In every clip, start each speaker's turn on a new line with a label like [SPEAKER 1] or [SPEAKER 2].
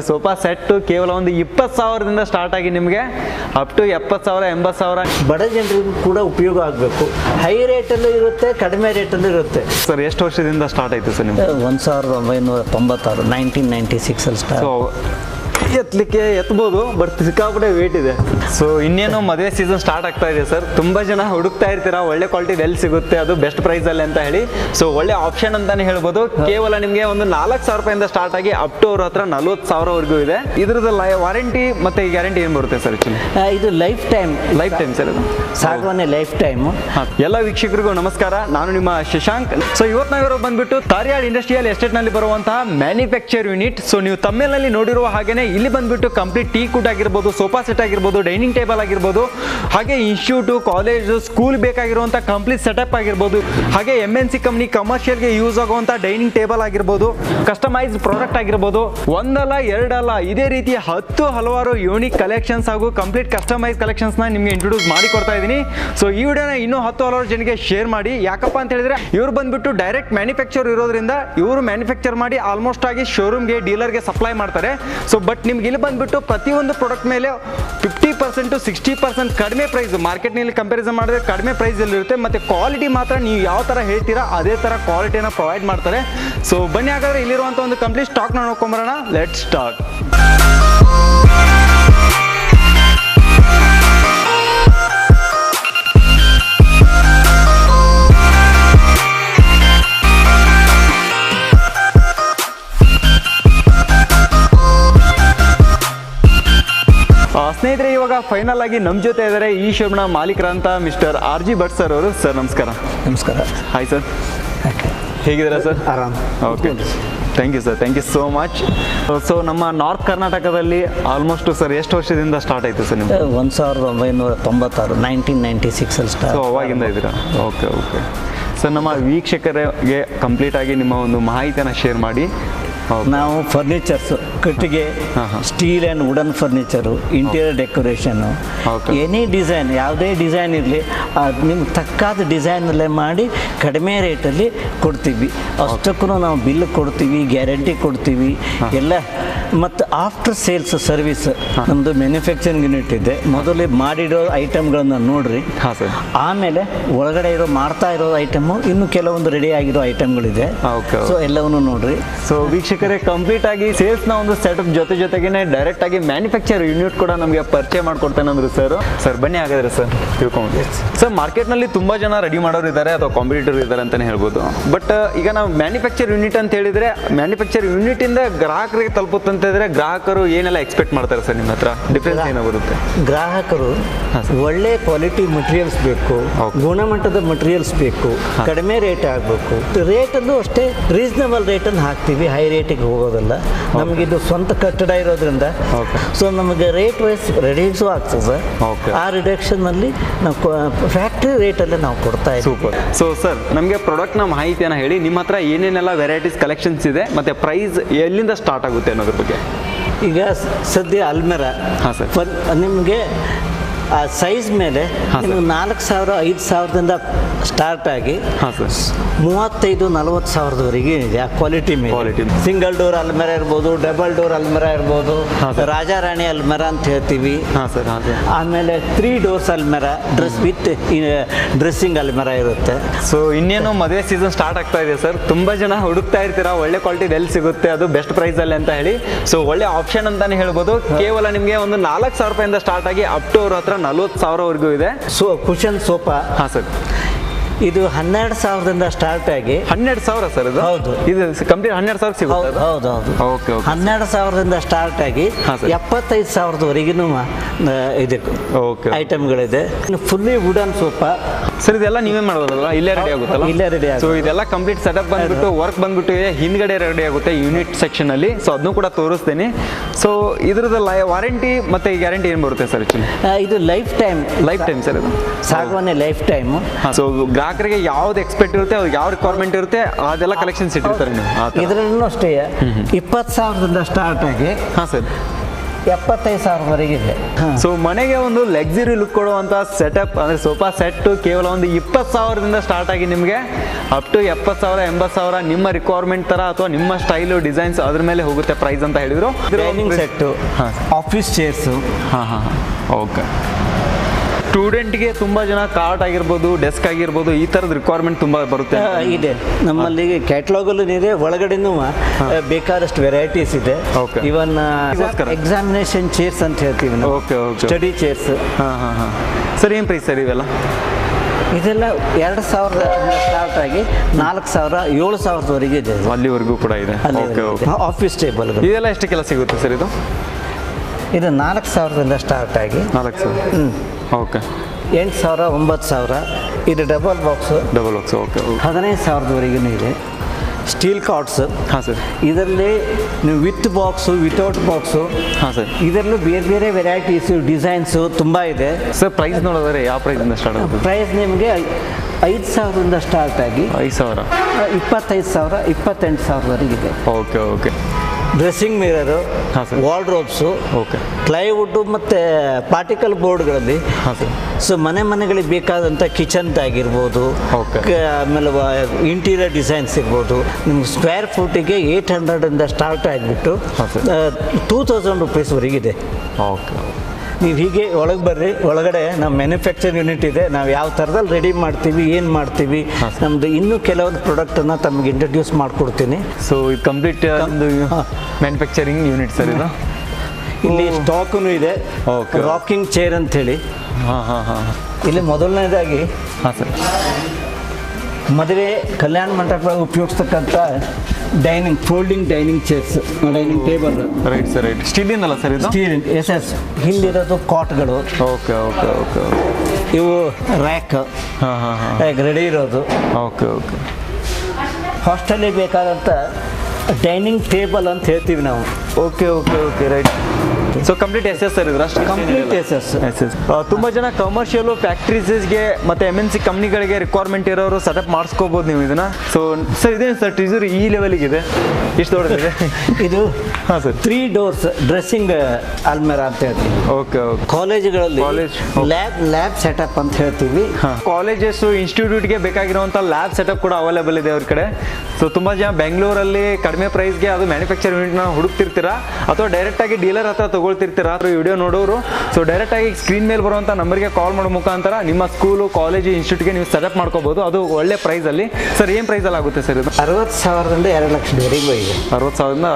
[SPEAKER 1] Sofa set ಕೇವಲ ಒಂದು ಇಪ್ಪತ್ತು ಸಾವಿರದಿಂದ ಸ್ಟಾರ್ಟ್ ಆಗಿ ನಿಮಗೆ ಅಪ್ ಟು ಎಪ್ಪತ್ತು ಸಾವಿರ ಎಂಬತ್ತು ಸಾವಿರ.
[SPEAKER 2] ಬಡ ಜನರಿಗೂ ಕೂಡ ಉಪಯೋಗ ಆಗಬೇಕು. ಹೈ ರೇಟಲ್ಲೂ ಇರುತ್ತೆ ಕಡಿಮೆ ರೇಟಲ್ಲೂ ಇರುತ್ತೆ.
[SPEAKER 1] ಸರ್ ಎಷ್ಟು ವರ್ಷದಿಂದ ಸ್ಟಾರ್ಟ್ ಆಯ್ತು ಸರ್ ನಿಮ್ಗೆ
[SPEAKER 2] ಒಂದು ಸಾವಿರದ ಒಂಬೈನೂರ ತೊಂಬತ್ತಾರು ನೈನ್ಟೀನ್ ನೈಂಟಿ ಸಿಕ್ಸಲ್ಲಿ ಸ್ಟಾರ್ಟ್
[SPEAKER 1] ಎತ್ತಲಿಕ್ಕೆ ಎತ್ಬೋದು ಬಟ್ ಸಿಕ್ಕಾಪಟ್ಟೆ ವೇಟ್ ಇದೆ. ಸೊ ಇನ್ನೇನು ಮದುವೆ ಸೀಸನ್ ಸ್ಟಾರ್ಟ್ ಆಗ್ತಾ ಇದೆ ಸರ್ ತುಂಬ ಜನ ಹುಡುಕ್ತಾ ಇರ್ತೀರಾ ಒಳ್ಳೆ ಕ್ವಾಲಿಟಿ ಎಲ್ಲಿ ಸಿಗುತ್ತೆ ಅದು ಬೆಸ್ಟ್ ಪ್ರೈಸಲ್ಲಿ ಅಂತ ಹೇಳಿ. ಸೊ ಒಳ್ಳೆ ಆಪ್ಷನ್ ಅಂತಾನೆ ಹೇಳ್ಬೋದು. ಕೇವಲ ನಿಮಗೆ ಒಂದು ನಾಲ್ಕು ಸಾವಿರ ರೂಪಾಯಿಂದ ಸ್ಟಾರ್ಟ್ ಆಗಿ ಅಪ್ ಟು ಅವ್ರ ಹತ್ರ ನಲ್ವತ್ತು ಸಾವಿರವರೆಗೂ ಇದೆ. ಇದ್ರದ್ದು ವಾರಂಟಿ ಮತ್ತೆ ಗ್ಯಾರಂಟಿ ಏನು ಬರುತ್ತೆ ಸರ್
[SPEAKER 2] ಇದು life time
[SPEAKER 1] life time sir
[SPEAKER 2] ಸಾಗವಾನೆ life time
[SPEAKER 1] ಎಲ್ಲ ವೀಕ್ಷಕರಿಗೂ ನಮಸ್ಕಾರ. ನಾನು ನಿಮ್ಮ ಶಶಾಂಕ್. ಸೊ ಇವತ್ತು ನಾವಿರೋ ಬಂದ್ಬಿಟ್ಟು ತಾರಿಯಾಡ್ ಇಂಡಸ್ಟ್ರಿಯಲ್ ಎಸ್ಟೇಟ್ನಲ್ಲಿ ಬರುವಂತಹ ಮ್ಯಾನುಫ್ಯಾಕ್ಚರ್ ಯೂನಿಟ್ ಸೊ ನೀವು ತಮ್ಮಲ್ಲಿ ನೋಡಿರುವ ಹಾಗೇನೆ ಇಲ್ಲಿ ಬಂದ್ಬಿಟ್ಟು ಕಂಪ್ಲೀಟ್ ಟೀ ಕುಡ್ ಆಗಿರ್ಬೋದು ಸೋಫಾ ಸೆಟ್ ಆಗಿರ್ಬೋದು ಡೈನಿಂಗ್ ಟೇಬಲ್ ಆಗಿರ್ಬೋದು, ಹಾಗೆ ಇನ್ಸ್ಟಿಟ್ಯೂಟು ಕಾಲೇಜು ಸ್ಕೂಲ್ ಬೇಕಾಗಿರುವಂಥ ಕಂಪ್ಲೀಟ್ ಸೆಟಪ್ ಆಗಿರ್ಬೋದು, ಹಾಗೆ ಎಂ ಎನ್ ಸಿ ಕಂಪ್ನಿ ಕಮರ್ಷಿಯಲ್ಗೆ ಯೂಸ್ ಆಗುವಂಥ ಡೈನಿಂಗ್ ಟೇಬಲ್ ಆಗಿರ್ಬೋದು ಕಸ್ಟಮೈಸ್ಡ್ ಪ್ರಾಡಕ್ಟ್ ಆಗಿರ್ಬೋದು, ಒಂದಲ್ಲ, ಎರಡಲ್ಲ, ಇದೇ ರೀತಿ ಹತ್ತು ಹಲವಾರು ಯೂನಿಕ್ ಕಲೆಕ್ಷನ್ಸ್ ಹಾಗೂ ಕಂಪ್ಲೀಟ್ ಕಸ್ಟಮೈಸ್ ಕಲೆಕ್ಷನ್ಸ್ನ ನಿಮಗೆ ಇಂಟ್ರೊಡ್ಯೂಸ್ ಮಾಡಿ ಕೊಡ್ತಾ ಇದ್ದೀನಿ. ಸೊ ಈ ವಿಡಿಯೋನ ಇನ್ನೂ ಹತ್ತು ಹಲವಾರು ಜನಕ್ಕೆ ಶೇರ್ ಮಾಡಿ. ಯಾಕಪ್ಪ ಅಂತ ಹೇಳಿದ್ರೆ, ಇವ್ರು ಬಂದ್ಬಿಟ್ಟು ಡೈರೆಕ್ಟ್ ಮ್ಯಾನುಫ್ಯಾಕ್ಚರ್ ಇರೋದ್ರಿಂದ ಇವರು ಮ್ಯಾನುಫ್ಯಾಕ್ಚರ್ ಮಾಡಿ ಆಲ್ಮೋಸ್ಟ್ ಆಗಿ ಶೋರೂಮ್ಗೆ ಡೀಲರ್ಗೆ ಸಪ್ಲೈ ಮಾಡ್ತಾರೆ. ಸೊ ಬಟ್ ನಿಮ್ಗೆ ಇಲ್ಲಿ ಬಂದ್ಬಿಟ್ಟು ಪ್ರತಿಯೊಂದು ಪ್ರಾಡಕ್ಟ್ ಮೇಲೆ ಫಿಫ್ಟಿ ಪರ್ಸೆಂಟ್ ಸಿಕ್ಸ್ಟಿ ಪರ್ಸೆಂಟ್ ಕಡಿಮೆ ಪ್ರೈಸ್ ಮಾರ್ಕೆಟ್ನಲ್ಲಿ ಕಂಪ್ಯಾರಿಸನ್ ಮಾಡಿದ್ರೆ ಕಡಿಮೆ ಪ್ರೈಸ್ ಇರುತ್ತೆ. ಮತ್ತೆ ಕ್ವಾಲಿಟಿ ಮಾತ್ರ ನೀವು ಯಾವ ಥರ ಹೇಳ್ತೀರಾ, ಅದೇ ಥರ ಕ್ವಾಲಿಟಿನ ಪ್ರೊವೈಡ್ ಮಾಡ್ತಾರೆ. ಸೊ ಬನ್ನಿ ಹಾಗಾದ್ರೆ ಇಲ್ಲಿರುವಂಥ ಒಂದು ಕಂಪ್ಲೀಟ್ ಸ್ಟಾಕ್ನ ನೋಡ್ಕೊಂಬರೋಣ ಲೆಟ್ ಸ್ಟಾರ್ಟ್ ಫೈನಲ್ ಆಗಿ ನಮ್ಮ ಜೊತೆ ಇದ್ದಾರೆ ಈ ಶೋರೂಮ್ನ ಮಾಲೀಕರಂತ mister R G Bhat sir ಅವರು. ಸರ್ ನಮಸ್ಕಾರ.
[SPEAKER 2] ನಮಸ್ಕಾರ.
[SPEAKER 1] ಹಾಯ್ ಸರ್ ಹೇಗಿದ್ದೀರಾ ಸರ್
[SPEAKER 2] ಆರಾಮ್.
[SPEAKER 1] Okay thank you sir thank you so much so ನಮ್ಮ ನಾರ್ತ್ ಕರ್ನಾಟಕದಲ್ಲಿ ಆಲ್ಮೋಸ್ಟ್ ಸರ್ ಎಷ್ಟು ವರ್ಷದಿಂದ ಸ್ಟಾರ್ಟ್ ಆಯಿತು ಸರ್ ನಿಮ್ಗೆ
[SPEAKER 2] ಒಂದು ಸಾವಿರದ ಒಂಬೈನೂರ ತೊಂಬತ್ತಾರು ನೈನ್ಟೀನ್ ನೈಂಟಿ ಸಿಕ್ಸಲ್ಲಿ
[SPEAKER 1] ಸೊ ಅವಾಗಿಂದ ಇದ್ದೀರಾ? ಓಕೆ ಓಕೆ ಸರ್ ನಮ್ಮ ವೀಕ್ಷಕರಿಗೆ ಕಂಪ್ಲೀಟಾಗಿ ನಿಮ್ಮ ಒಂದು ಮಾಹಿತಿಯನ್ನು ಶೇರ್ ಮಾಡಿ.
[SPEAKER 2] ನಾವು ಫರ್ನಿಚರ್ಸ್ ಕಟ್ಟಿಗೆ. Steel and wooden furniture interior decoration
[SPEAKER 1] Okay.
[SPEAKER 2] Any design ಯಾವುದೇ ಡಿಸೈನ್ ಇರಲಿ ನಿಮ್ಗೆ ತಕ್ಕಾದ ಡಿಸೈನಲ್ಲೇ ಮಾಡಿ ಕಡಿಮೆ ರೇಟಲ್ಲಿ ಕೊಡ್ತೀವಿ. ಅಷ್ಟಕ್ಕೂ ನಾವು ಬಿಲ್ ಕೊಡ್ತೀವಿ ಗ್ಯಾರಂಟಿ ಕೊಡ್ತೀವಿ. ಎಲ್ಲ ಮತ್ತು ಆಫ್ಟರ್ ಸೇಲ್ಸ್ ಸರ್ವಿಸ್ ನಮ್ಮದು ಮ್ಯಾನುಫ್ಯಾಕ್ಚರಿಂಗ್ ಯೂನಿಟ್ ಇದೆ. ಮೊದಲೇ ಮಾಡಿರೋ ಐಟಮ್ಗಳನ್ನು ನೋಡ್ರಿ.
[SPEAKER 1] ಹಾಂ ಸರ್.
[SPEAKER 2] ಆಮೇಲೆ ಒಳಗಡೆ ಇರೋ ಮಾಡ್ತಾ ಇರೋ ಐಟಮು ಇನ್ನು ಕೆಲವೊಂದು ರೆಡಿ ಆಗಿರೋ ಐಟಮ್ಗಳಿದೆ
[SPEAKER 1] ಓಕೆ
[SPEAKER 2] ಸೊ ಎಲ್ಲವನ್ನು ನೋಡ್ರಿ.
[SPEAKER 1] ಸೊ ವೀಕ್ಷಕರೇ ಕಂಪ್ಲೀಟ್ ಆಗಿ ಸೇಲ್ಸ್ನ ಒಂದು ಸೆಟಪ್ ಜೊತೆ ಜೊತೆಗೇನೆ ಡೈರೆಕ್ಟ್ ಆಗಿ ಮ್ಯಾನುಫ್ಯಾಕ್ಚರ್ ಯೂನಿಟ್ ಕೂಡ ನಮಗೆ ಪರಿಚಯ ಮಾಡಿಕೊಡ್ತೇನೆ ಅಂದ್ರು ಸರ್ ಸರ್ ಬನ್ನಿ ಹಾಗಾದ್ರೆ ಸರ್ ತಿಳ್ಕೊಂಡು. ಸರ್ ಮಾರ್ಕೆಟ್ನಲ್ಲಿ ತುಂಬ ಜನ ರೆಡಿ ಮಾಡೋರು ಇದ್ದಾರೆ ಅಥವಾ ಕಾಂಪಿಟೇಟರ್ ಇದ್ದಾರೆ ಅಂತಲೇ ಹೇಳ್ಬೋದು. ಬಟ್ ಈಗ ನಾವು ಮ್ಯಾನುಫ್ಯಾಕ್ಚರ್ ಯೂನಿಟ್ ಅಂತ ಹೇಳಿದ್ರೆ ಮ್ಯಾನುಫ್ಯಾಕ್ಚರ್ ಯೂನಿಟಿಂದ ಇಂದ ಗ್ರಾಹಕರಿಗೆ ತಲುಪುತ್ತಂತ ಹೇಳಿದ್ರೆ ಗ್ರಾಹಕರು ಏನೆಲ್ಲ ಎಕ್ಸ್ಪೆಕ್ಟ್ ಮಾಡ್ತಾರೆ ಸರ್ ನಿಮ್ಮ ಹತ್ರ ಡಿಫ್ರೆನ್ಸ್ ಏನೋ ಬರುತ್ತೆ
[SPEAKER 2] ಗ್ರಾಹಕರು. ಒಳ್ಳೆ ಕ್ವಾಲಿಟಿ ಮಟೀರಿಯಲ್ಸ್ ಬೇಕು ಗುಣಮಟ್ಟದ ಮಟೀರಿಯಲ್ಸ್ ಬೇಕು ಕಡಿಮೆ ರೇಟ್ ಆಗಬೇಕು. ರೇಟಲ್ಲೂ ಅಷ್ಟೇ ರೀಸನಬಲ್ ರೇಟನ್ನು ಹಾಕ್ತೀವಿ ಹೈ ರೇಟಿಗೆ ಹೋಗೋದಲ್ಲ. ನಮಗಿದು ಸ್ವಂತ ಕಟ್ಟಡ ಇರೋದ್ರಿಂದ. ಸೊ ನಮಗೆ ರೇಟ್ ವೈಸ್ ರಿಡ್ಯೂಸು ಆಗ್ತದೆ
[SPEAKER 1] ಆ
[SPEAKER 2] ಆ ರಿಡಕ್ಷನ್ನಲ್ಲಿ ನಾವು ಫ್ಯಾಕ್ಟ್ರಿ ರೇಟಲ್ಲೇ ನಾವು ಕೊಡ್ತಾ
[SPEAKER 1] ಸೂಪರ್ ಸೊ ಸರ್ ನಮಗೆ ಪ್ರಾಡಕ್ಟ್ನ ಮಾಹಿತಿಯನ್ನು ಹೇಳಿ ನಿಮ್ಮ ಹತ್ರ ಏನೇನೆಲ್ಲ ವೆರೈಟೀಸ್ ಕಲೆಕ್ಷನ್ಸ್ ಇದೆ ಮತ್ತೆ ಪ್ರೈಸ್ ಎಲ್ಲಿಂದ ಸ್ಟಾರ್ಟ್ ಆಗುತ್ತೆ ಅನ್ನೋದ್ರ ಬಗ್ಗೆ
[SPEAKER 2] ಈಗ ಸದ್ಯ ಅಲ್ಮೆರ.
[SPEAKER 1] ಹಾಂ, ಸರ್.
[SPEAKER 2] ನಿಮಗೆ ಆ ಸೈಜ್ ಮೇಲೆ ನಾಲ್ಕು ಸಾವಿರ ಐದು ಸಾವಿರದಿಂದ ಸ್ಟಾರ್ಟ್ ಆಗಿ
[SPEAKER 1] ಹಾಂ ಸರ್
[SPEAKER 2] ಮೂವತ್ತೈದು ನಲವತ್ತು ಸಾವಿರದವರೆಗೆ ಇದೆ ಆ ಕ್ವಾಲಿಟಿ ಮೇಲೆ. ಸಿಂಗಲ್ ಡೋರ್ ಅಲ್ಮೆರ ಇರ್ಬೋದು ಡಬಲ್ ಡೋರ್ ಅಲ್ಮೆರ ಇರ್ಬೋದು. ರಾಜಾರಾಣಿ ಅಲ್ಮೆರ ಅಂತ ಹೇಳ್ತೀವಿ.
[SPEAKER 1] ಹಾಂ ಸರ್ ಹಾಂ ಸರ್
[SPEAKER 2] ಆಮೇಲೆ ತ್ರೀ ಡೋರ್ಸ್ ಅಲ್ಮೆರ ಡ್ರೆಸ್ ವಿತ್ ಡ್ರೆಸ್ಸಿಂಗ್ ಅಲ್ಮೆರ ಇರುತ್ತೆ.
[SPEAKER 1] ಸೊ ಇನ್ನೇನು ಮದುವೆ ಸೀಸನ್ ಸ್ಟಾರ್ಟ್ ಆಗ್ತಾ ಇದೆ ಸರ್ ತುಂಬಾ ಜನ ಹುಡುಕ್ತಾ ಇರ್ತೀರಾ ಒಳ್ಳೆ ಕ್ವಾಲಿಟಿ ಎಲ್ಲಿ ಸಿಗುತ್ತೆ ಅದು ಬೆಸ್ಟ್ ಪ್ರೈಸ್ ಅಲ್ಲಿ ಅಂತ ಹೇಳಿ. ಸೊ ಒಳ್ಳೆ ಆಪ್ಷನ್ ಅಂತಾನೆ ಹೇಳ್ಬೋದು. ಕೇವಲ ನಿಮಗೆ ಒಂದು ನಾಲ್ಕು ಸಾವಿರ ರೂಪಾಯಿಂದ ಸ್ಟಾರ್ಟ್ ಆಗಿ ಅಪ್ ಟು ಅವ್ರ ಹತ್ರ ನಲ್ವತ್ತು ಸಾವಿರವರೆಗೂ ಇದೆ.
[SPEAKER 2] ಸೊ ಕುಶನ್ ಸೋಫಾ
[SPEAKER 1] ಹಾಂ ಸರ್
[SPEAKER 2] ಇದು ಹನ್ನೆರಡು ಸಾವಿರದಿಂದ ಸ್ಟಾರ್ಟ್ ಆಗಿ
[SPEAKER 1] ಹನ್ನೆರಡು ಸಾವಿರ ಸರ್ ಇದು?
[SPEAKER 2] ಹೌದು.
[SPEAKER 1] ಇದು ಕಂಪ್ಲೀಟ್ ಹನ್ನೆರಡು ಸಾವಿರ ಸಿಗುತ್ತೆ
[SPEAKER 2] ಹೌದು ಹೌದು
[SPEAKER 1] ಓಕೆ ಓಕೆ.
[SPEAKER 2] ಹನ್ನೆರಡು ಸಾವಿರದಿಂದ ಸ್ಟಾರ್ಟ್ ಆಗಿ. ಎಪ್ಪತ್ತೈದು ಸಾವಿರದವರೆಗೂ ಇದಕ್ಕೆ
[SPEAKER 1] ಓಕೆ
[SPEAKER 2] ಐಟಮ್ಗಳಿದೆ ಫುಲ್ಲಿ ವುಡನ್ ಸೋಫಾ
[SPEAKER 1] ಸರ್ ಇದೆಲ್ಲ ನೀವೇ ಮಾಡೋದಲ್ಲ ಇಲ್ಲೇ ರೆಡಿ ಆಗುತ್ತಲ್ಲ?
[SPEAKER 2] ಇಲ್ಲೇ ರೆಡಿ ಆಗುತ್ತೆ.
[SPEAKER 1] ಸೊ ಇದೆಲ್ಲ ಕಂಪ್ಲೀಟ್ ಸೆಟಪ್ ಬಂದ್ಬಿಟ್ಟು ವರ್ಕ್ ಬಂದ್ಬಿಟ್ಟು ಇದೆ. ಹಿಂದ್ಗಡೆ ರೆಡಿ ಆಗುತ್ತೆ ಯೂನಿಟ್ ಸೆಕ್ಷನ್ ಅಲ್ಲಿ. ಸೊ ಅದನ್ನು ಕೂಡ ತೋರಿಸ್ತೀನಿ. ಸೊ ಇದ್ರದ್ದು ವಾರಂಟಿ ಮತ್ತೆ ಗ್ಯಾರಂಟಿ ಏನು ಬರುತ್ತೆ ಸರ್
[SPEAKER 2] ಇದು life time
[SPEAKER 1] life time sir ಇದು.
[SPEAKER 2] ಸಾಗವಾನೆ ಲೈಫ್ ಟೈಮ್
[SPEAKER 1] ಸೊ ಗ್ರಾಹಕರಿಗೆ ಯಾವ್ದು ಎಕ್ಸ್ಪೆಕ್ಟ್ ಇರುತ್ತೆ ಅವ್ರಿಗೆ ಯಾವ ರಿಕ್ವೈರ್ಮೆಂಟ್ ಇರುತ್ತೆ ಅದೆಲ್ಲ ಕಲೆಕ್ಷನ್ಸ್ ಇಟ್ಟಿರ್ತಾರೆ ನೀವು.
[SPEAKER 2] ಇದರಲ್ಲೂ ಅಷ್ಟೇ. ಇಪ್ಪತ್ತು ಸಾವಿರದಿಂದ ಸ್ಟಾರ್ಟ್ ಆಗಿ
[SPEAKER 1] ಹಾಂ ಸರ್.
[SPEAKER 2] ಎಪ್ಪತ್ತೈದು ಸಾವಿರದವರೆಗೆ ಇದೆ. ಹಾಂ.
[SPEAKER 1] ಸೊ ಮನೆಗೆ ಒಂದು ಲಕ್ಸುರಿ ಲುಕ್ ಕೊಡುವಂಥ ಸೆಟಪ್ ಅಂದರೆ ಸೋಫಾ ಸೆಟ್ ಕೇವಲ ಒಂದು ಇಪ್ಪತ್ತು ಸಾವಿರದಿಂದ ಸ್ಟಾರ್ಟ್ ಆಗಿ ನಿಮಗೆ ಅಪ್ ಟು ಎಪ್ಪತ್ತು ಸಾವಿರ ಎಂಬತ್ತು ಸಾವಿರ ನಿಮ್ಮ ರಿಕ್ವೈರ್ಮೆಂಟ್ ಥರ ಅಥವಾ ನಿಮ್ಮ ಸ್ಟೈಲು ಡಿಸೈನ್ಸ್ ಅದ್ರ ಮೇಲೆ ಹೋಗುತ್ತೆ ಪ್ರೈಸ್ ಅಂತ ಹೇಳಿದ್ರು.
[SPEAKER 2] ಸೆಟ್ಟು
[SPEAKER 1] ಹಾಂ.
[SPEAKER 2] ಆಫೀಸ್ ಚೇರ್ಸು
[SPEAKER 1] ಹಾ ಹಾಂ ಹಾಂ. ಓಕೆ ಸ್ಟೂಡೆಂಟ್ಗೆ ತುಂಬ ಜನ ಕಾರ್ಟ್ ಆಗಿರ್ಬೋದು ಡೆಸ್ಕ್ ಆಗಿರ್ಬೋದು ಈ ತರದ ರಿಕ್ವೈರ್ಮೆಂಟ್ ತುಂಬ ಬರುತ್ತೆ
[SPEAKER 2] ಇದೆ. ನಮ್ಮಲ್ಲಿ ಕ್ಯಾಟ್ಲಾಗಲ್ಲೂ ಇದೆ ಒಳಗಡೆನೂ ಬೇಕಾದಷ್ಟು ವೆರೈಟೀಸ್ ಇದೆ. ಇವನ್ ಎಕ್ಸಾಮಿನೇಷನ್ ಚೇರ್ಸ್ ಅಂತ ಹೇಳ್ತೀವಿ
[SPEAKER 1] ಓಕೆ
[SPEAKER 2] ಸ್ಟಡಿ ಚೇರ್ಸ್
[SPEAKER 1] ಹಾಂ ಹಾಂ ಹಾಂ. ಸರ್ ಏನು ಪ್ರೈಸ್ ಸರ್ ಇವೆಲ್ಲ?
[SPEAKER 2] ಇದೆಲ್ಲ ಎರಡು ಸಾವಿರದ ಸ್ಟಾರ್ಟ್ ಆಗಿ ನಾಲ್ಕು ಸಾವಿರ ಏಳು ಸಾವಿರದವರೆಗೆ ಇದೆ
[SPEAKER 1] ಅಲ್ಲಿವರೆಗೂ ಕೂಡ ಇದೆ.
[SPEAKER 2] ಆಫೀಸ್ ಟೇಬಲ್
[SPEAKER 1] ಇದೆಲ್ಲ ಎಷ್ಟಕ್ಕೆಲ್ಲ ಸಿಗುತ್ತೆ ಸರ್ ಇದು?
[SPEAKER 2] ಇದು ನಾಲ್ಕು ಸಾವಿರದಿಂದ ಸ್ಟಾರ್ಟ್ ಆಗಿ.
[SPEAKER 1] ನಾಲ್ಕು ಸರ್ ಓಕೆ.
[SPEAKER 2] ಎಂಟು ಸಾವಿರ ಒಂಬತ್ತು ಸಾವಿರ. ಇದು double box
[SPEAKER 1] double box okay
[SPEAKER 2] ಹದಿನೈದು ಸಾವಿರದವರೆಗೂ ಇದೆ. ಸ್ಟೀಲ್ ಕಾರ್ಡ್ಸ್
[SPEAKER 1] ಹಾಂ ಸರ್.
[SPEAKER 2] ಇದರಲ್ಲಿ ನೀವು ವಿತ್ ಬಾಕ್ಸು ವಿತೌಟ್ ಬಾಕ್ಸು
[SPEAKER 1] ಹಾಂ ಸರ್.
[SPEAKER 2] ಇದರಲ್ಲೂ ಬೇರೆ ಬೇರೆ ವೆರೈಟೀಸು ಡಿಸೈನ್ಸು ತುಂಬ ಇದೆ.
[SPEAKER 1] ಸರ್ ಪ್ರೈಸ್ ನೋಡೋದಾದ್ರೆ ಯಾವ ಪ್ರೈಸಿಂದ ಸ್ಟಾರ್ಟ್ ಆಗುತ್ತೆ?
[SPEAKER 2] ಪ್ರೈಸ್ ನಿಮಗೆ ಐದು ಸಾವಿರದಿಂದ ಸ್ಟಾರ್ಟ್ ಆಗಿ
[SPEAKER 1] ಐದು ಸಾವಿರ.
[SPEAKER 2] ಇಪ್ಪತ್ತೈದು ಸಾವಿರ ಇಪ್ಪತ್ತೆಂಟು ಸಾವಿರದವರೆಗಿದೆ.
[SPEAKER 1] Okay okay.
[SPEAKER 2] Dressing mirror wardrobes
[SPEAKER 1] okay.
[SPEAKER 2] Plywood ಮತ್ತು ಪಾರ್ಟಿಕಲ್ ಬೋರ್ಡ್ಗಳಲ್ಲಿ.
[SPEAKER 1] ಹಾಂ ಸರ್.
[SPEAKER 2] ಸೊ ಮನೆ ಮನೆಗಳಿಗೆ ಬೇಕಾದಂಥ ಕಿಚನ್
[SPEAKER 1] ಆಗಿರ್ಬೋದು
[SPEAKER 2] ಓಕೆ. ಆಮೇಲೆ ಇಂಟೀರಿಯರ್ ಡಿಸೈನ್ಸ್ ಇರ್ಬೋದು. ನಿಮ್ಗೆ ಸ್ಕ್ವೇರ್ ಫೂಟಿಗೆ ಏಯ್ಟ್ ಹಂಡ್ರೆಡಿಂದ ಸ್ಟಾರ್ಟ್ ಆಗಿಬಿಟ್ಟು. ಟೂ ತೌಸಂಡ್ ರುಪೀಸ್ವರೆಗಿದೆ
[SPEAKER 1] ಓಕೆ.
[SPEAKER 2] ನೀವು ಹೀಗೆ ಒಳಗೆ ಬರ್ರಿ. ಒಳಗಡೆ ನಮ್ಮ ಮ್ಯಾನುಫ್ಯಾಕ್ಚರ್ ಯೂನಿಟ್ ಇದೆ. ನಾವು ಯಾವ ಥರದಲ್ಲಿ ರೆಡಿ ಮಾಡ್ತೀವಿ ಏನು ಮಾಡ್ತೀವಿ. ನಮ್ಮದು ಇನ್ನೂ ಕೆಲವೊಂದು ಪ್ರಾಡಕ್ಟನ್ನು ತಮಗೆ ಇಂಟ್ರೊಡ್ಯೂಸ್ ಮಾಡಿಕೊಡ್ತೀನಿ.
[SPEAKER 1] ಸೊ ಇದು ಕಂಪ್ಲೀಟ್ ಒಂದು. ಮ್ಯಾನುಫ್ಯಾಕ್ಚರಿಂಗ್ ಯೂನಿಟ್ ಸರ್ ಇದು?
[SPEAKER 2] ಇಲ್ಲಿ ಸ್ಟಾಕೂ ಇದೆ.
[SPEAKER 1] Okay.
[SPEAKER 2] ರಾಕಿಂಗ್ ಚೇರ್ ಅಂತ
[SPEAKER 1] ಹಾಂ ಹಾಂ ಹಾಂ.
[SPEAKER 2] ಇಲ್ಲಿ ಮೊದಲನೇದಾಗಿ
[SPEAKER 1] ಹಾಂ ಸರ್
[SPEAKER 2] ಮದುವೆ ಕಲ್ಯಾಣ ಮಂಟಪ ಉಪಯೋಗಿಸ್ತಕ್ಕಂಥ dining folding dining chairs dining table.
[SPEAKER 1] Right sir right ಸ್ಟೀಲಿಂದಲ್ಲ sir ಇದು?
[SPEAKER 2] ಸ್ಟೀಲ್ ಎಸ್ ಎಸ್ ಹಿಂದಿರೋದು ಕಾಟ್ಗಳು.
[SPEAKER 1] ಓಕೆ ಓಕೆ ಓಕೆ ಓಕೆ
[SPEAKER 2] ಇವು ರ್ಯಾಕ್
[SPEAKER 1] ಹಾಂ ಹಾಂ ಹಾಂ.
[SPEAKER 2] ರೆಡಿ ಇರೋದು.
[SPEAKER 1] ಓಕೆ ಓಕೆ
[SPEAKER 2] ಹಾಸ್ಟೆಲಿಗೆ ಬೇಕಾದಂಥ ಡೈನಿಂಗ್ ಟೇಬಲ್ ಅಂತ ಹೇಳ್ತೀವಿ ನಾವು.
[SPEAKER 1] Okay okay okay right so complete S S sir ಇದ್ರ?
[SPEAKER 2] Complete S S
[SPEAKER 1] S S ತುಂಬ ಜನ ಕಮರ್ಷಿಯಲು ಫ್ಯಾಕ್ಟ್ರೀಸ್ಗೆ ಮತ್ತು ಎಂ ಎನ್ ಸಿ ಕಂಪ್ನಿಗಳಿಗೆ ರಿಕ್ವೈರ್ಮೆಂಟ್ ಇರೋರು ಸೆಟಪ್ ಮಾಡಿಸ್ಕೋಬೋದು ನೀವು ಇದನ್ನ. ಸೊ ಸರ್ ಇದೇನು ಸರ್ ಟ್ರಿಸರ್ ಈ ಲೆವೆಲಿಗಿದೆ ಇದೆ ಇಷ್ಟು ದೊಡ್ಡದಿದೆ.
[SPEAKER 2] ಇದು
[SPEAKER 1] ಹಾಂ ಸರ್
[SPEAKER 2] ತ್ರೀ ಡೋರ್ಸ್ ಡ್ರೆಸ್ಸಿಂಗ್ ಅಲ್ಮೇರ ಅಂತ ಹೇಳ್ತೀವಿ.
[SPEAKER 1] ಓಕೆ ಓಕೆ
[SPEAKER 2] ಕಾಲೇಜುಗಳಲ್ಲಿ
[SPEAKER 1] College,
[SPEAKER 2] ಲ್ಯಾಬ್ ಲ್ಯಾಬ್ ಸೆಟಪ್ ಅಂತ ಹೇಳ್ತೀವಿ.
[SPEAKER 1] ಕಾಲೇಜಸ್ ಕಾಲೇಜಸ್ಸು ಇನ್ಸ್ಟಿಟ್ಯೂಟ್ಗೆ ಬೇಕಾಗಿರುವಂಥ ಲ್ಯಾಬ್ ಸೆಟಪ್ ಕೂಡ ಅವೈಲೇಬಲ್ ಇದೆ ಅವ್ರ ಕಡೆ. ಸೊ ತುಂಬ ಜನ ಬೆಂಗಳೂರಲ್ಲಿ ಕಡಿಮೆ ಪ್ರೈಸ್ಗೆ ಅದು ಮ್ಯಾನುಫ್ಯಾಕ್ಚರ್ ಯೂನಿಟ್ನ ಹುಡುಕ್ತಿರ್ತೀರಾ? ಅಥವಾ ಡೈರೆಕ್ಟಾಗಿ ಡೀಲರ್ ಹತ್ರ ತಗೊಳ್ತಿರ್ತೀರಾ? ಅಥವಾ ವಿಡಿಯೋ ನೋಡೋರು? ಸೊ ಡೈರೆಕ್ಟಾಗಿ ಸ್ಕ್ರೀನ್ ಮೇಲೆ ಬರುವಂಥ ನಂಬರ್ಗೆ ಕಾಲ್ ಮಾಡೋ ಮುಖಾಂತರ ನಿಮ್ಮ ಸ್ಕೂಲು ಕಾಲೇಜು ಇನ್ಸ್ಟಿಟ್ಯೂಟ್ಗೆ ನೀವು ಸೆಟಪ್ ಮಾಡ್ಕೋಬೋದು. ಅದು ಒಳ್ಳೆ ಪ್ರೈಸಲ್ಲಿ ಸರ್ ಏನು ಪ್ರೈಸಲ್ಲಿ ಆಗುತ್ತೆ ಸರ್ ಇದು?
[SPEAKER 2] ಅರವತ್ತು ಸಾವಿರದಿಂದ ಎರಡು ಲಕ್ಷದವರೆಗೂ ಇದೆ.
[SPEAKER 1] ಅರವತ್ತು ಸಾವಿರದಿಂದ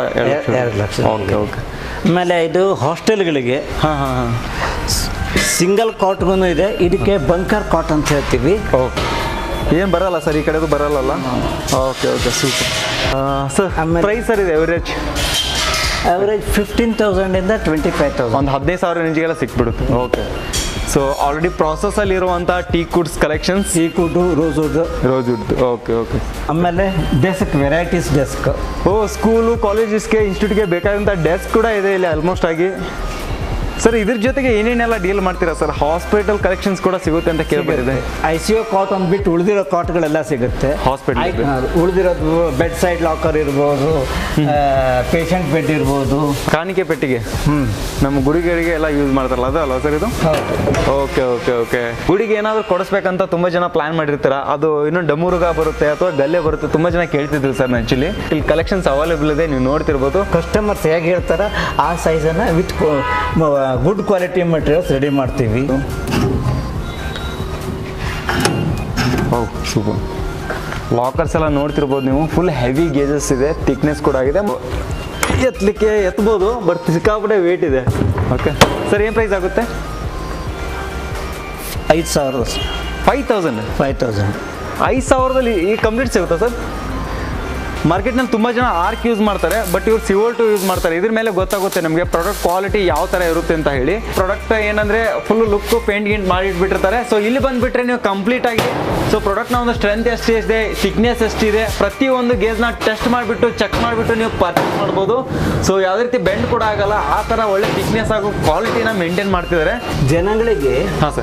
[SPEAKER 2] ಎರಡು ಲಕ್ಷ.
[SPEAKER 1] ಓಕೆ ಓಕೆ
[SPEAKER 2] ಆಮೇಲೆ ಇದು ಹಾಸ್ಟೆಲ್ಗಳಿಗೆ
[SPEAKER 1] ಹಾಂ ಹಾಂ ಹಾಂ.
[SPEAKER 2] ಸಿಂಗಲ್ ಕಾಟ್ಗೂ ಇದೆ. ಇದಕ್ಕೆ ಬಂಕರ್ ಕಾಟ್ ಅಂತ ಹೇಳ್ತೀವಿ.
[SPEAKER 1] ಓಕೆ ಏನು ಬರಲ್ಲ ಸರ್ ಈ ಕಡೆದು ಬರಲ್ಲ okay okay super sir price sir ಇದೆ ಎವರೇಜ್
[SPEAKER 2] ಅವರೇಜ್ ಫಿಫ್ಟೀನ್ ತೌಸಂಡಿಂದ ಟ್ವೆಂಟಿ ಫೈವ್ ತೌಸಂಡ್
[SPEAKER 1] ಒಂದು ಹದಿನೈದು ಸಾವಿರ ರೇಂಜಿಗೆಲ್ಲ ಸಿಕ್ಬಿಡುತ್ತೆ. ಓಕೆ ಸೊ ಆಲ್ರೆಡಿ ಪ್ರಾಸೆಸಲ್ಲಿ ಇರುವಂಥ teakwoods collections
[SPEAKER 2] teakwood rosewood
[SPEAKER 1] rosewood okay okay
[SPEAKER 2] ಆಮೇಲೆ ಡೆಸ್ಕ್ ವೆರೈಟೀಸ್ ಡೆಸ್ಕ್
[SPEAKER 1] ಓ ಸ್ಕೂಲು ಕಾಲೇಜಸ್ಗೆ ಇನ್ಸ್ಟಿಟ್ಯೂಟ್ಗೆ ಬೇಕಾದಂಥ ಡೆಸ್ಕ್ ಕೂಡ ಇದೆ ಇಲ್ಲಿ ಆಲ್ಮೋಸ್ಟ್ ಆಗಿ. ಸರ್ ಇದ್ರ ಜೊತೆಗೆ ಏನೇನೆಲ್ಲ ಡೀಲ್ ಮಾಡ್ತೀರಾ ಸರ್ ಹಾಸ್ಪಿಟಲ್ ಕಲೆಕ್ಷನ್ಸ್ ಕೂಡ ಸಿಗುತ್ತೆ ಅಂತ ಕೇಳ್ಬರಿದೆ
[SPEAKER 2] ಐ ಸಿ ಯು ಕಾಟ್ ಅಂದ್ಬಿಟ್ಟು ಉಳಿದಿರೋ ಕಾಟ್ಗಳೆಲ್ಲ ಸಿಗುತ್ತೆ. ಹಾಸ್ಪಿಟಲ್ ಉಳಿದಿರೋದು ಬೆಡ್ ಸೈಡ್ ಲಾಕರ್ ಇರ್ಬೋದು ಪೇಷಂಟ್ ಬೆಡ್ ಇರ್ಬೋದು.
[SPEAKER 1] ಕಾಣಿಕೆ ಪೆಟ್ಟಿಗೆ? ಹ್ಞೂ ನಮ್ಮ ಗುಡಿಗಳಿಗೆ ಎಲ್ಲ ಯೂಸ್ ಮಾಡ್ತಾರಲ್ಲ ಅದು ಅಲ್ವಾ ಸರ್ ಇದು? ಓಕೆ ಓಕೆ ಓಕೆ ಗುಡಿಗೆ ಏನಾದರೂ ಕೊಡಿಸ್ಬೇಕಂತ ತುಂಬ ಜನ ಪ್ಲಾನ್ ಮಾಡಿರ್ತಾರ? ಅದು ಇನ್ನೊಂದು ಡಮೂರುಗ ಬರುತ್ತೆ ಅಥವಾ ಗಲ್ಲೆ ಬರುತ್ತೆ? ತುಂಬ ಜನ ಕೇಳ್ತಿದ್ರು ಸರ್ ಆಕ್ಚುಲಿ ಇಲ್ಲಿ ಕಲೆಕ್ಷನ್ಸ್ ಅವೈಲೇಬಲ್ ಇದೆ ನೀವು ನೋಡ್ತಿರ್ಬೋದು.
[SPEAKER 2] ಕಸ್ಟಮರ್ಸ್ ಹೇಗೆ ಹೇಳ್ತಾರ? ಆ ಸೈಜನ್ನು with good quality materials ready ಮಾಡ್ತೀವಿ.
[SPEAKER 1] ಸೂಪರ್ ಲಾಕರ್ಸ್ ಎಲ್ಲ ನೋಡ್ತಿರ್ಬೋದು ನೀವು. ಫುಲ್ ಹೆವಿ ಗೇಜಸ್ ಇದೆ. ಥಿಕ್ನೆಸ್ ಕೂಡ ಆಗಿದೆ. ಎತ್ತಲಿಕ್ಕೆ ಎತ್ಬೋದು ಬಟ್ ಸಿಕ್ಕಾಪಟ್ಟೆ ವೇಟ್ ಇದೆ. ಓಕೆ ಸರ್ ಏನು ಪ್ರೈಸ್ ಆಗುತ್ತೆ?
[SPEAKER 2] ಐದು ಸಾವಿರ
[SPEAKER 1] ಫೈವ್ ತೌಸಂಡ್
[SPEAKER 2] ಫೈವ್ ತೌಸಂಡ್
[SPEAKER 1] ಐದು ಸಾವಿರದಲ್ಲಿ ಈ ಕಂಪ್ಲೀಟ್ ಸಿಗುತ್ತಾ ಸರ್ ಮಾರ್ಕೆಟ್ನಲ್ಲಿ ತುಂಬ ಜನ ಆರ್ಕ್ ಯೂಸ್ ಮಾಡ್ತಾರೆ ಬಟ್ ಇವ್ರು ಸಿವೋಲ್ ಟು ಯೂಸ್ ಮಾಡ್ತಾರೆ. ಇದ್ರ ಮೇಲೆ ಗೊತ್ತಾಗುತ್ತೆ ನಮಗೆ ಪ್ರಾಡಕ್ಟ್ ಕ್ವಾಲಿಟಿ ಯಾವ ಥರ ಇರುತ್ತೆ ಅಂತ ಹೇಳಿ. ಪ್ರಾಡಕ್ಟ್ ಏನಂದರೆ ಫುಲ್ ಲುಕ್ ಪೇಂಟ್ ಗಿಂಟ್ ಮಾಡಿಟ್ಬಿಟ್ಟಿರ್ತಾರೆ ಸೊ ಇಲ್ಲಿ ಬಂದುಬಿಟ್ರೆ ನೀವು ಕಂಪ್ಲೀಟ್ ಆಗಿ ಸೊ ಪ್ರಾಡಕ್ಟ್ನ ಒಂದು ಸ್ಟ್ರೆಂತ್ ಇದೆ ಥಿಕ್ನೆಸ್ ಎಷ್ಟಿದೆ ಪ್ರತಿಯೊಂದು ಗೇಜ್ನ ಟೆಸ್ಟ್ ಮಾಡಿಬಿಟ್ಟು ಚೆಕ್ ಮಾಡಿಬಿಟ್ಟು ನೀವು ಪರ್ಚೇಸ್ ಮಾಡ್ಬೋದು. ಸೊ ಯಾವುದೇ ರೀತಿ ಬೆಂಡ್ ಕೂಡ ಆಗಲ್ಲ. ಆ ಥರ ಒಳ್ಳೆ ಥಿಕ್ನೆಸ್ ಹಾಗೂ ಕ್ವಾಲಿಟಿನ ಮೇಂಟೈನ್ ಮಾಡ್ತಿದ್ದಾರೆ.
[SPEAKER 2] ಜನಗಳಿಗೆ.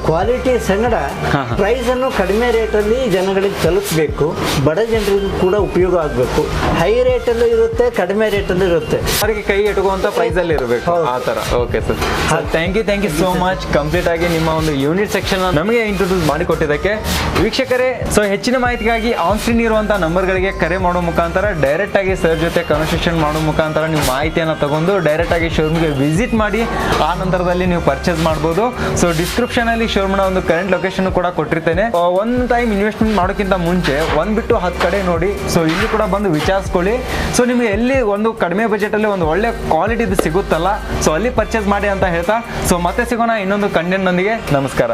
[SPEAKER 2] ಕ್ವಾಲಿಟಿ ಸಂಗಡ
[SPEAKER 1] ಪ್ರೈಸನ್ನು ಹಾ.
[SPEAKER 2] ಪ್ರೈಸ್ ಅನ್ನು ಕಡಿಮೆ ರೇಟಲ್ಲಿ ಜನಗಳಿಗೆ ತಲುಪಬೇಕು. ಬಡ ಜನರಿಗೂ ಕೂಡ ಉಪಯೋಗ ಆಗಬೇಕು. ಹೈ ರೇಟಲ್ಲೂ ಇರುತ್ತೆ ಕಡಿಮೆ ರೇಟಲ್ಲೂ ಇರುತ್ತೆ.
[SPEAKER 1] ಅವರಿಗೆ ಕೈ ಇಟ್ಕುವಂತ ಪ್ರೈಸ್ ಅಲ್ಲಿ ಇರಬೇಕು. ಆ ತರ okay sir thank you thank you so much complete ಆಗಿ ನಿಮ್ಮ ಒಂದು ಯೂನಿಟ್ ಸೆಕ್ಷನ್ ನಮಗೆ ಇಂಟ್ರೊಡ್ಯೂಸ್ ಮಾಡಿಕೊಟ್ಟಿದ್ದಕ್ಕೆ ವೀಕ್ಷಕರೇ ಸೊ ಹೆಚ್ಚಿನ ಮಾಹಿತಿಗಾಗಿ ಆನ್ ಸ್ಕ್ರೀನ್ ಇರುವಂತಹ ನಂಬರ್ಗಳಿಗೆ ಕರೆ ಮಾಡೋ ಮುಖಾಂತರ ಡೈರೆಕ್ಟ್ ಆಗಿ ಸರ್ ಜೊತೆ ಕನ್ಸ್ಟ್ರಕ್ಷನ್ ಮಾಡೋ ಮುಖಾಂತರ ನೀವು ಮಾಹಿತಿಯನ್ನು ತಗೊಂಡು ಡೈರೆಕ್ಟ್ ಆಗಿ ಶೋರೂಮ್ಗೆ ವಿಸಿಟ್ ಮಾಡಿ ಆ ನಂತರದಲ್ಲಿ ನೀವು ಪರ್ಚೇಸ್ ಮಾಡ್ಬೋದು. ಸೊ ಡಿಸ್ಕ್ರಿಪ್ಷನ್ ಅಲ್ಲಿ ಶೋರೂಮ್ನ ಒಂದು ಕರೆಂಟ್ ಲೊಕೇಶನ್ ಕೂಡ ಕೊಟ್ಟಿರ್ತೇನೆ. ಒಂದು ಟೈಮ್ ಇನ್ವೆಸ್ಟ್ಮೆಂಟ್ ಮಾಡೋಕ್ಕಿಂತ ಮುಂಚೆ ಒಂದ್ ಬಿಟ್ಟು ಹತ್ತು ಕಡೆ ನೋಡಿ. ಸೊ ಇಲ್ಲಿ ಕೂಡ ಬಂದು ವಿಚಾರಿಸ್ಕೊಳ್ಳಿ ಸೊ ನಿಮಗೆ ಎಲ್ಲಿ ಒಂದು ಕಡಿಮೆ ಬಜೆಟ್ ಅಲ್ಲಿ ಒಂದು ಒಳ್ಳೆ ಕ್ವಾಲಿಟಿದು ಸಿಗುತ್ತಲ್ಲ ಸೊ ಅಲ್ಲಿ ಪರ್ಚೇಸ್ ಮಾಡಿ ಅಂತ ಹೇಳ್ತಾ. ಸೊ ಮತ್ತೆ ಸಿಗೋಣ ಇನ್ನೊಂದು ಕಂಟೆಂಟ್ನೊಂದಿಗೆ ನಮಸ್ಕಾರ.